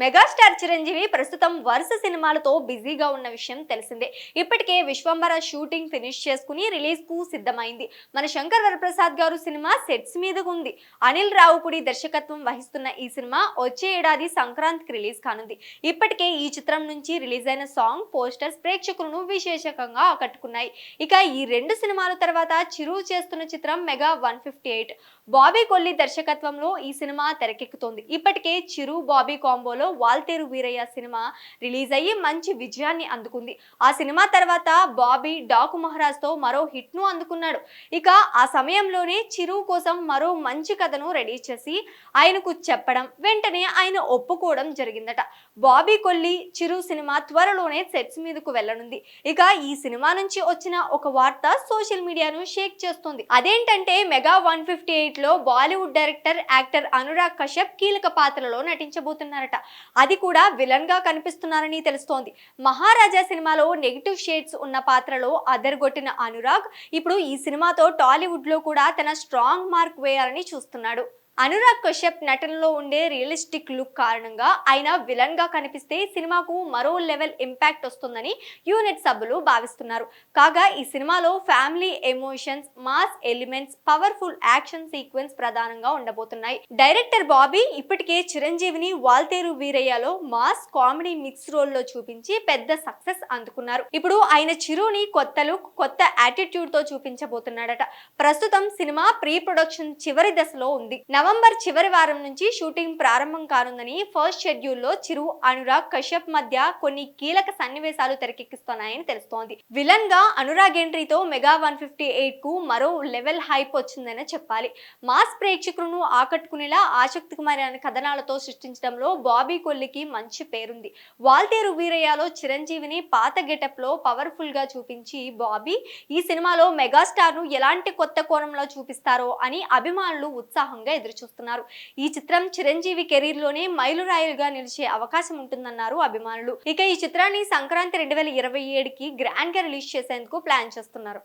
Megastar Chiranjeevi ప్రస్తుతం వరుస సినిమాలతో బిజీగా ఉన్న విషయం తెలిసిందే. ఇప్పటికే విశ్వంబర షూటింగ్ ఫినిష్ చేసుకుని రిలీజ్కు సిద్ధమైంది. మన శంకర్ వరప్రసాద్ గారు సినిమా సెట్స్ మీదకు ఉంది. అనిల్ రావుపుడి దర్శకత్వం వహిస్తున్న ఈ సినిమా వచ్చే ఏడాది సంక్రాంతికి రిలీజ్ కానుంది. ఇప్పటికే ఈ చిత్రం నుంచి రిలీజ్ అయిన సాంగ్ పోస్టర్స్ ప్రేక్షకులను విశేషకంగా ఆకట్టుకున్నాయి. ఇక ఈ రెండు సినిమాల తర్వాత చిరు చేస్తున్న చిత్రం mega one fifty eight. Bobby Kolli దర్శకత్వంలో ఈ సినిమా తెరకెక్కుతోంది. ఇప్పటికే చిరు బాబీ కాంబోలో వాల్తేరు వీరయ్య సినిమా రిలీజ్ అయ్యి మంచి విజయాన్ని అందుకుంది. ఆ సినిమా తర్వాత బాబీ డాకు మహారాజ్తో మరో హిట్ను అందుకున్నాడు. ఇక ఆ సమయంలోనే చిరు కోసం మరో మంచి కథను రెడీ చేసి ఆయనకు చెప్పడం వెంటనే ఆయన ఒప్పుకోవడం జరిగిందట. బాబీ కొల్లి చిరు సినిమా త్వరలోనే సెట్స్ మీదకు వెళ్ళనుంది. ఇక ఈ సినిమా నుంచి వచ్చిన ఒక వార్త సోషల్ మీడియాను షేక్ చేస్తుంది. అదేంటంటే మెగా వన్ ఫిఫ్టీ ఎయిట్లో బాలీవుడ్ డైరెక్టర్ యాక్టర్ అనురాగ్ కశ్యప్ కీలక పాత్రలో నటించబోతున్నారట. అది కూడా విలన్గా కనిపిస్తున్నారని తెలుస్తోంది. మహారాజా సినిమాలో నెగిటివ్ షేడ్స్ ఉన్న పాత్రలో అదరగొట్టిన అనురాగ్ ఇప్పుడు ఈ సినిమాతో టాలీవుడ్లో కూడా తన స్ట్రాంగ్ మార్క్ వేయాలని చూస్తున్నాడు. అనురాగ్ కశ్యప్ నటనలో ఉండే రియలిస్టిక్ లుక్ కారణంగా ఆయన విలన్గా కనిపిస్తే సినిమాకు మరో లెవెల్ ఇంపాక్ట్ వస్తుందని యూనిట్ సభ్యులు భావిస్తున్నారు. కాగా ఈ సినిమాలో family emotions mass elements powerful action sequence ప్రధానంగా ఉండబోతున్నాయి. డైరెక్టర్ బాబీ ఇప్పటికే చిరంజీవిని వాల్తేరు వీరయ్యలో మాస్ కామెడీ మిక్స్ రోల్లో చూపించి పెద్ద సక్సెస్ అందుకున్నారు. ఇప్పుడు ఆయన చిరుని కొత్త లుక్ కొత్త యాటిట్యూడ్తో చూపించబోతున్నాడట. ప్రస్తుతం సినిమా ప్రీ ప్రొడక్షన్ చివరి దశలో ఉంది. నవ నవంబర్ చివరి వారం నుంచి షూటింగ్ ప్రారంభం కానుందని ఫస్ట్ షెడ్యూల్లో చిరు అనురాగ్ కశ్యప్ మధ్య కొన్ని కీలక సన్నివేశాలు తెరకెక్కిస్తున్నాయని తెలుస్తోంది. విలన్గా అనురాగ్ ఎంట్రీతో మెగా వన్ ఫిఫ్టీ ఎయిట్కు మరో లెవెల్ హైప్ వచ్చిందని చెప్పాలి. మాస్ ప్రేక్షకులను ఆకట్టుకునేలా ఆసక్తికరమైన కథనాలతో సృష్టించడంలో బాబీ కొల్లికి మంచి పేరుంది. వాల్తేరు వీరయ్యలో చిరంజీవిని పాత గెటప్లో పవర్ఫుల్గా చూపించి బాబీ ఈ సినిమాలో మెగాస్టార్ను ఎలాంటి కొత్త కోణంలో చూపిస్తారో అని అభిమానులు ఉత్సాహంగా ఎదురు ఎదురుచూస్తున్నారు ఈ చిత్రం చిరంజీవి కెరీర్లోనే మైలురాయిలుగా నిలిచే అవకాశం ఉంటుందన్నారు అభిమానులు. ఇక ఈ చిత్రాన్ని సంక్రాంతి రెండు వేల ఇరవై ఏడుకి గ్రాండ్గా రిలీజ్ చేసేందుకు ప్లాన్ చేస్తున్నారు.